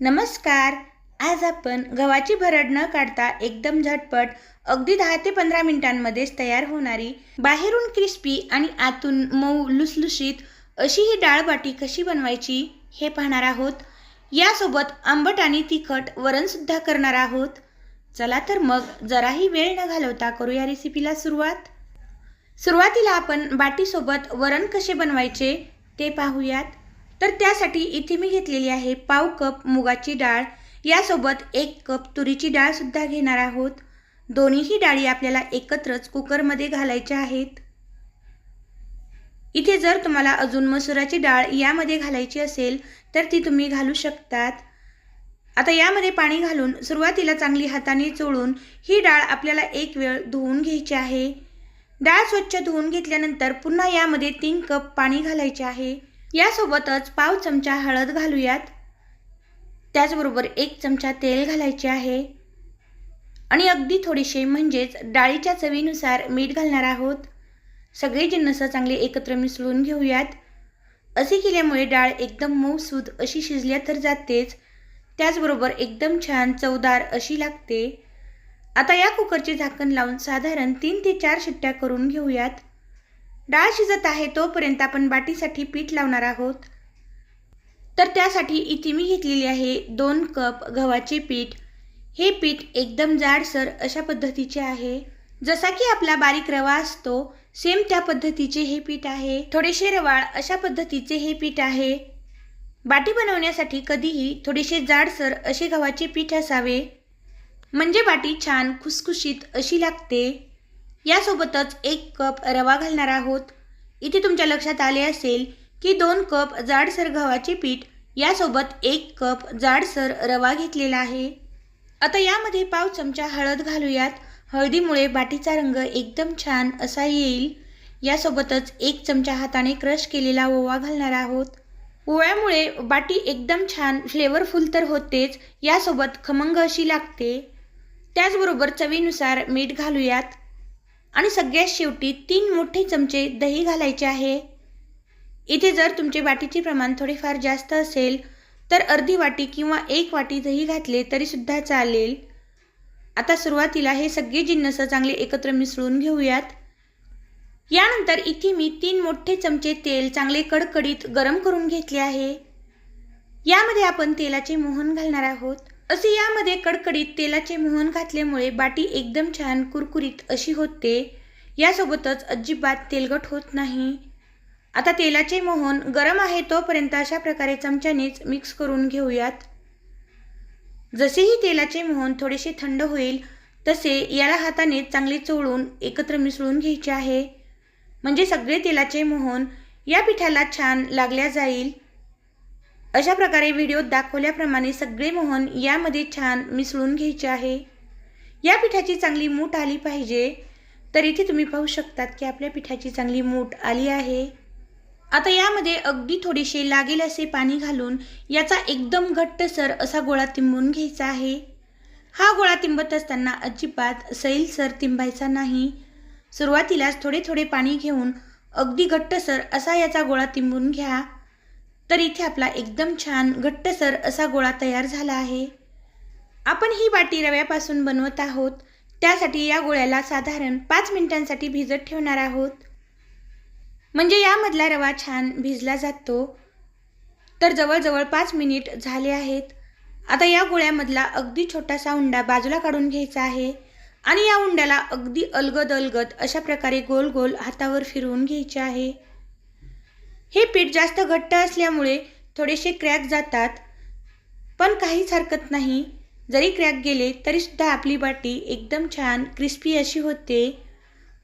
नमस्कार. आज आपण गव्हाची भरड न काढता एकदम झटपट अगदी दहा ते पंधरा मिनिटांमध्येच तयार होणारी बाहेरून क्रिस्पी आणि आतून मऊ लुसलुशीत अशी ही डाळ बाटी कशी बनवायची हे पाहणार आहोत. यासोबत आंबट आणि तिखट वरणसुद्धा करणार आहोत. चला तर मग जराही वेळ न घालवता करूया रेसिपीला सुरुवात. सुरुवातीला आपण बाटीसोबत वरण कसे बनवायचे ते पाहूयात. तर त्यासाठी इथे मी घेतलेली आहे पाव कप मुगाची डाळ. यासोबत एक कप तुरीची डाळसुद्धा घेणार आहोत. दोन्हीही डाळी आपल्याला एकत्रच कुकरमध्ये घालायच्या आहेत. इथे जर तुम्हाला अजून मसुराची डाळ यामध्ये घालायची असेल तर ती तुम्ही घालू शकतात. आता यामध्ये पाणी घालून सुरुवातीला चांगली हाताने चोळून ही डाळ आपल्याला एक वेळ धुवून घ्यायची आहे. डाळ स्वच्छ धुवून घेतल्यानंतर पुन्हा यामध्ये तीन कप पाणी घालायचे आहे. यासोबतच पाव चमचा हळद घालूयात. त्याचबरोबर एक चमचा तेल घालायचे आहे. आणि अगदी थोडेसे म्हणजेच डाळीच्या चवीनुसार मीठ घालणार आहोत. सगळे जिन्नसं चांगले एकत्र मिसळून घेऊयात. असे केल्यामुळे डाळ एकदम मऊसूद अशी शिजल्या तर जातेच. त्याचबरोबर एकदम छान चवदार अशी लागते. आता या कुकरचे झाकण लावून साधारण तीन ते चार शिट्ट्या करून घेऊयात. डाळ शिजत आहे तोपर्यंत आपण बाटीसाठी पीठ लावणार आहोत. तर त्यासाठी इथे मी घेतलेली आहे दोन कप गव्हाचे पीठ. हे पीठ एकदम जाडसर अशा पद्धतीचे आहे. जसा की आपला बारीक रवा असतो सेम त्या पद्धतीचे हे पीठ आहे. थोडेसे रवाळ अशा पद्धतीचे हे पीठ आहे. बाटी बनवण्यासाठी कधीही थोडेसे जाडसर असे गव्हाचे पीठ असावे. म्हणजे बाटी छान खुसखुशीत अशी लागते. यासोबतच एक कप रवा घालणार आहोत. इथे तुमच्या लक्षात आले असेल की दोन कप जाडसर गव्हाचे पीठ यासोबत एक कप जाडसर रवा घेतलेला आहे. आता यामध्ये पाव चमचा हळद घालूयात. हळदीमुळे बाटीचा रंग एकदम छान असा येईल. यासोबतच एक चमचा हाताने क्रश केलेला ओवा घालणार आहोत. ओव्यामुळे बाटी एकदम छान फ्लेवरफुल तर होतेच यासोबत खमंग अशी लागते. त्याचबरोबर चवीनुसार मीठ घालूयात. आणि सगळ्यात शेवटी तीन मोठे चमचे दही घालायचे आहे. इथे जर तुमचे वाटीचे प्रमाण थोडेफार जास्त असेल तर अर्धी वाटी किंवा एक वाटी दही घातले तरीसुद्धा चालेल. आता सुरुवातीला हे सगळे जिन्नस चांगले एकत्र मिसळून घेऊयात. यानंतर इथे मी तीन मोठे चमचे तेल चांगले कडकडीत गरम करून घेतले आहे. यामध्ये आपण तेलाचे मोहन घालणार आहोत. असे यामध्ये कडकडीत तेलाचे मोहन घातल्यामुळे बाटी एकदम छान कुरकुरीत अशी होते. यासोबतच अजिबात तेलगट होत नाही. आता तेलाचे मोहन गरम आहे तोपर्यंत अशा प्रकारे चमच्यानेच मिक्स करून घेऊयात. जसेही तेलाचे मोहन थोडेसे थंड होईल तसे याला हाताने चांगले चोळून एकत्र मिसळून घ्यायचे आहे. म्हणजे सगळे तेलाचे मोहन या पिठाला छान लागल्या जाईल. अशा प्रकारे व्हिडिओत दाखवल्याप्रमाणे सगळे मोहन यामध्ये छान मिसळून घ्यायचे आहे. या पिठाची चांगली मूठ आली पाहिजे. तर इथे तुम्ही पाहू शकतात की आपल्या पिठाची चांगली मूठ आली आहे. आता यामध्ये अगदी थोडेसे लागेल असे पाणी घालून याचा एकदम घट्टसर असा गोळा तिंबून घ्यायचा आहे. हा गोळा तिंबत असताना अजिबात सैलसर तिंबायचा नाही. सुरुवातीलाच थोडे थोडे पाणी घेऊन अगदी घट्टसर असा याचा गोळा तिंबून घ्या. तर इथे आपला एकदम छान घट्टसर असा गोळा तयार झाला आहे. आपण ही बाटी रव्यापासून बनवत आहोत. त्यासाठी या गोळ्याला साधारण पाच मिनिटांसाठी भिजत ठेवणार आहोत. म्हणजे यामधला रवा छान भिजला जातो. तर जवळजवळ पाच मिनिट झाले आहेत. आता या गोळ्यामधला अगदी छोटासा उंडा बाजूला काढून घ्यायचा आहे आणि या उंड्याला अगदी अलगद अलगद अशा प्रकारे गोल गोल हातावर फिरवून घ्यायचे आहे. हे पीठ जास्त घट्ट असल्यामुळे थोडेसे क्रॅक जातात. पण काहीच हरकत नाही. जरी क्रॅक गेले तरीसुद्धा आपली बाटी एकदम छान क्रिस्पी अशी होते.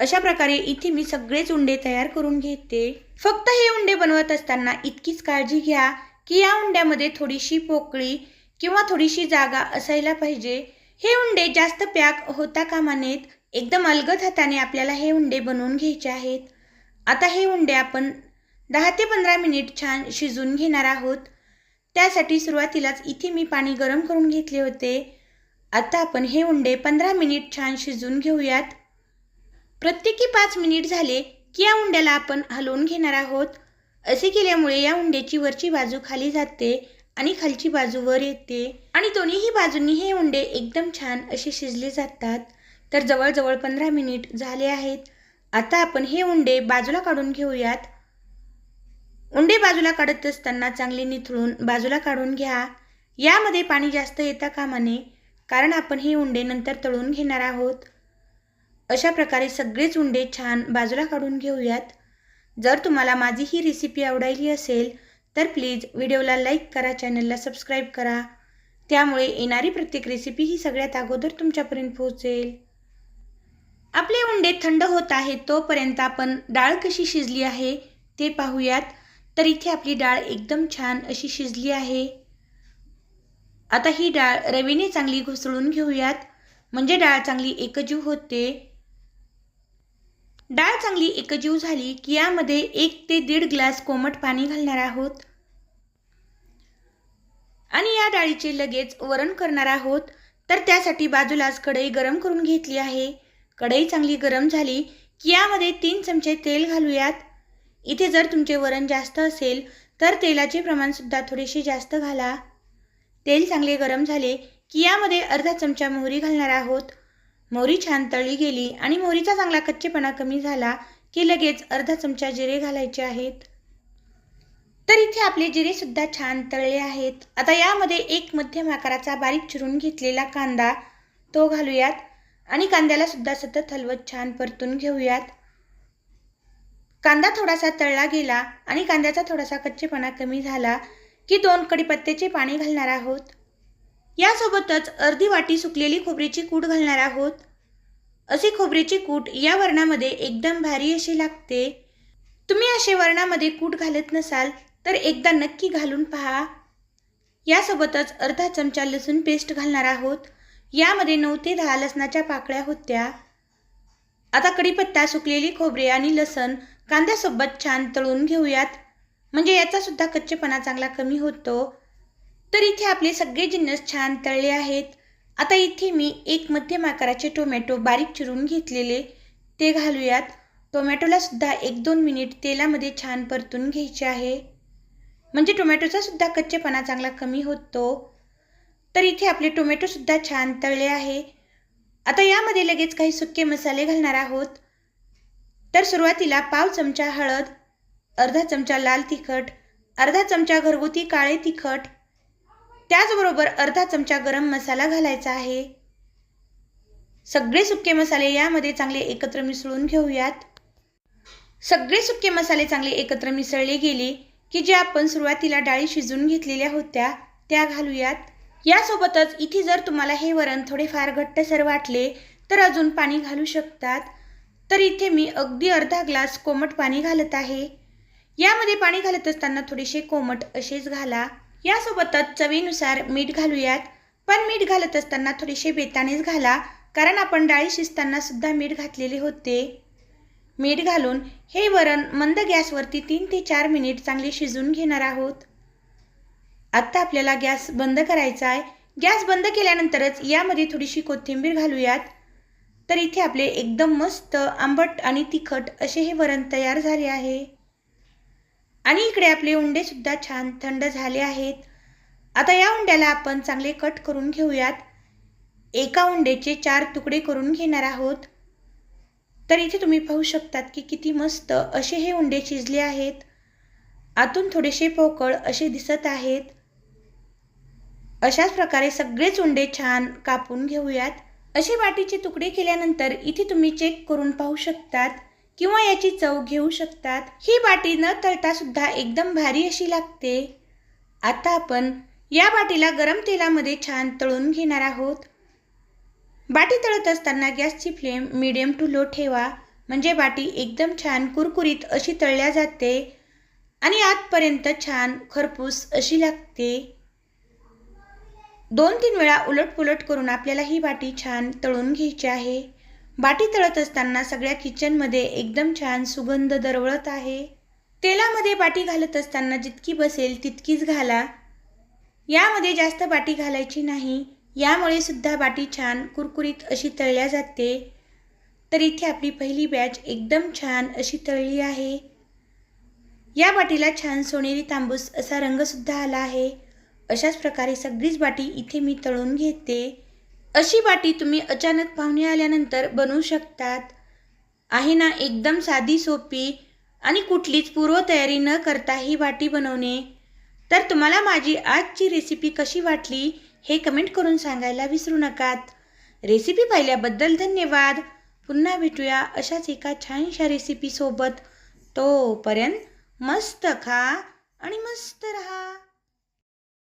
अशा प्रकारे इथे मी सगळेच उंडे तयार करून घेते. फक्त हे उंडे बनवत असताना इतकीच काळजी घ्या की या उंड्यामध्ये थोडीशी पोकळी किंवा थोडीशी जागा असायला पाहिजे. हे उंडे जास्त पॅक होता कामा नयेत. एकदम अलगद हाताने आपल्याला हे उंडे बनवून घ्यायचे आहेत. आता हे उंडे आपण दहा ते पंधरा मिनिट छान शिजून घेणार आहोत. त्यासाठी सुरुवातीलाच इथे मी पाणी गरम करून घेतले होते. आता आपण हे उंडे पंधरा मिनिट छान शिजून घेऊयात. प्रत्येकी पाच मिनिट झाले की या उंड्याला आपण हलवून घेणार आहोत. असे केल्यामुळे या उंड्याची वरची बाजू खाली जाते आणि खालची बाजू वर येते. आणि दोन्हीही बाजूंनी हे उंडे एकदम छान असे शिजले जातात. तर जवळजवळ पंधरा मिनिट झाले आहेत. आता आपण हे उंडे बाजूला काढून घेऊयात. उंडे बाजूला काढत असताना चांगले निथळून बाजूला काढून घ्या. यामध्ये पाणी जास्त येता कामा नये कारण आपण हे उंडे नंतर तळून घेणार आहोत. अशा प्रकारे सगळेच उंडे छान बाजूला काढून घेऊयात. जर तुम्हाला माझी ही रेसिपी आवडायली असेल तर प्लीज व्हिडिओला लाईक करा चॅनलला सबस्क्राईब करा. त्यामुळे येणारी प्रत्येक रेसिपी ही सगळ्यात अगोदर तुमच्यापर्यंत पोहोचेल. आपले उंडे थंड होत आहेत तोपर्यंत आपण डाळ कशी शिजली आहे ते पाहूयात. तर इथे आपली डाळ एकदम छान अशी शिजली आहे. आता ही डाळ रवीने चांगली घुसळून घेऊयात. म्हणजे डाळ चांगली एकजीव होते. डाळ चांगली एकजीव झाली की यामध्ये एक ते दीड ग्लास कोमट पाणी घालणार आहोत. आणि या डाळीचे लगेच वरण करणार आहोत. तर त्यासाठी बाजूलाच कढई गरम करून घेतली आहे. कढई चांगली गरम झाली की यामध्ये तीन चमचे तेल घालूयात. इथे जर तुमचे वरण जास्त असेल तर तेलाचे प्रमाणसुद्धा थोडेसे जास्त घाला. तेल चांगले गरम झाले की यामध्ये अर्धा चमचा मोहरी घालणार आहोत. मोहरी छान तळली गेली आणि मोहरीचा चांगला कच्चेपणा कमी झाला की लगेच अर्धा चमचा जिरे घालायचे आहेत. तर इथे आपले जिरेसुद्धा छान तळले आहेत. आता यामध्ये एक मध्यम आकाराचा बारीक चिरून घेतलेला कांदा तो घालूयात आणि कांद्याला सुद्धा सतत हलवत छान परतून घेऊयात. कांदा थोडासा तळला गेला आणि कांद्याचा थोडासा कच्चेपणा कमी झाला की दोन कडीपत्त्याचे पाणी घालणार आहोत. यासोबतच अर्धी वाटी सुकलेली खोबरीची कूट घालणार आहोत. असे खोबरीची कूट या वर्णामध्ये एकदम भारी अशी लागते. तुम्ही असे वर्णामध्ये कूट घालत नसाल तर एकदा नक्की घालून पहा. यासोबतच अर्धा चमचा लसूण पेस्ट घालणार आहोत. यामध्ये नऊ ते दहा लसणाच्या पाकळ्या होत्या. आता कडीपत्ता सुकलेली खोबरे आणि लसण कांद्यासोबत छान तळून घेऊयात. म्हणजे याचासुद्धा कच्चेपणा चांगला कमी होतो. तर इथे आपले सगळे जिन्नस छान तळले आहेत. आता इथे मी एक मध्यम आकाराचे टोमॅटो बारीक चिरून घेतलेले ते घालूयात. टोमॅटोला सुद्धा एक दोन मिनिट तेलामध्ये छान परतून घ्यायचे आहे. म्हणजे टोमॅटोचा सुद्धा कच्चेपणा चांगला कमी होतो. तर इथे आपले टोमॅटोसुद्धा छान तळले आहे. आता यामध्ये लगेच काही सुके मसाले घालणार आहोत. तर सुरुवातीला पाव चमचा हळद अर्धा चमचा लाल तिखट अर्धा चमचा घरगुती काळे तिखट त्याचबरोबर अर्धा चमचा गरम मसाला घालायचा आहे. सगळे सुके मसाले यामध्ये चांगले एकत्र मिसळून घेऊयात. सगळे सुके मसाले चांगले एकत्र मिसळले गेले की जे आपण सुरुवातीला डाळी शिजून घेतलेल्या होत्या त्या घालूयात. यासोबतच इथे जर तुम्हाला हे वरण थोडेफार घट्टसर वाटले तर अजून पाणी घालू शकतात. तर इथे मी अगदी अर्धा ग्लास कोमट पाणी घालत आहे. यामध्ये पाणी घालत असताना थोडेसे कोमट असेच घाला. यासोबतच चवीनुसार मीठ घालूयात. पण मीठ घालत असताना थोडेसे बेतानेच घाला कारण आपण डाळी शिजताना सुद्धा मीठ घातलेले होते. मीठ घालून हे वरण मंद गॅसवरती तीन ते चार मिनिट चांगले शिजून घेणार आहोत. आत्ता आपल्याला गॅस बंद करायचा आहे. गॅस बंद केल्यानंतरच यामध्ये थोडीशी कोथिंबीर घालूयात. तर इथे आपले एकदम मस्त आंबट आणि तिखट असे हे वरण तयार झाले आहे. आणि इकडे आपले उंडेसुद्धा छान थंड झाले आहेत. आता या उंड्याला आपण चांगले कट करून घेऊयात. एका उंडेचे चार तुकडे करून घेणार आहोत. तर इथे तुम्ही पाहू शकतात की किती मस्त असे हे उंडे शिजले आहेत. आतून थोडेसे पोकळ असे दिसत आहेत. अशाच प्रकारे सगळेच उंडे छान कापून घेऊयात. असे वाटीचे तुकडे केल्यानंतर इथे तुम्ही चेक करून पाहू शकतात किंवा याची चव घेऊ शकतात. ही बाटी न तळता सुद्धा एकदम भारी अशी लागते. आता आपण या बाटीला गरम तेलामध्ये छान तळून घेणार आहोत. बाटी तळत असताना गॅसची फ्लेम मिडियम टू लो ठेवा. म्हणजे बाटी एकदम छान कुरकुरीत अशी तळल्या जाते. आणि आतपर्यंत छान खरपूस अशी लागते. दोन तीन वेळा उलटपुलट करून आपल्याला ही बाटी छान तळून घ्यायची आहे. बाटी तळत असताना सगळ्या किचनमध्ये एकदम छान सुगंध दरवळत आहे. तेलामध्ये बाटी घालत असताना जितकी बसेल तितकीच घाला. यामध्ये जास्त बाटी घालायची नाही. यामुळे सुद्धा बाटी छान कुरकुरीत अशी तळल्या जाते. तर इथे आपली पहिली बॅच एकदम छान अशी तळली आहे. या बाटीला छान सोनेरी तांबूस असा रंगसुद्धा आला आहे. अशाच प्रकारे सगळीच बाटी इथे मी तळून घेते. अशी बाटी तुम्ही अचानक पाहुणे आल्यानंतर बनवू शकतात. आहे ना एकदम साधी सोपी आणि कुठलीच पूर्वतयारी न करता ही बाटी बनवणे. तर तुम्हाला माझी आजची रेसिपी कशी वाटली हे कमेंट करून सांगायला विसरू नकात. रेसिपी पाहिल्याबद्दल धन्यवाद. पुन्हा भेटूया अशाच एका छानशा रेसिपीसोबत तोपर्यंत मस्त खा आणि मस्त रहा.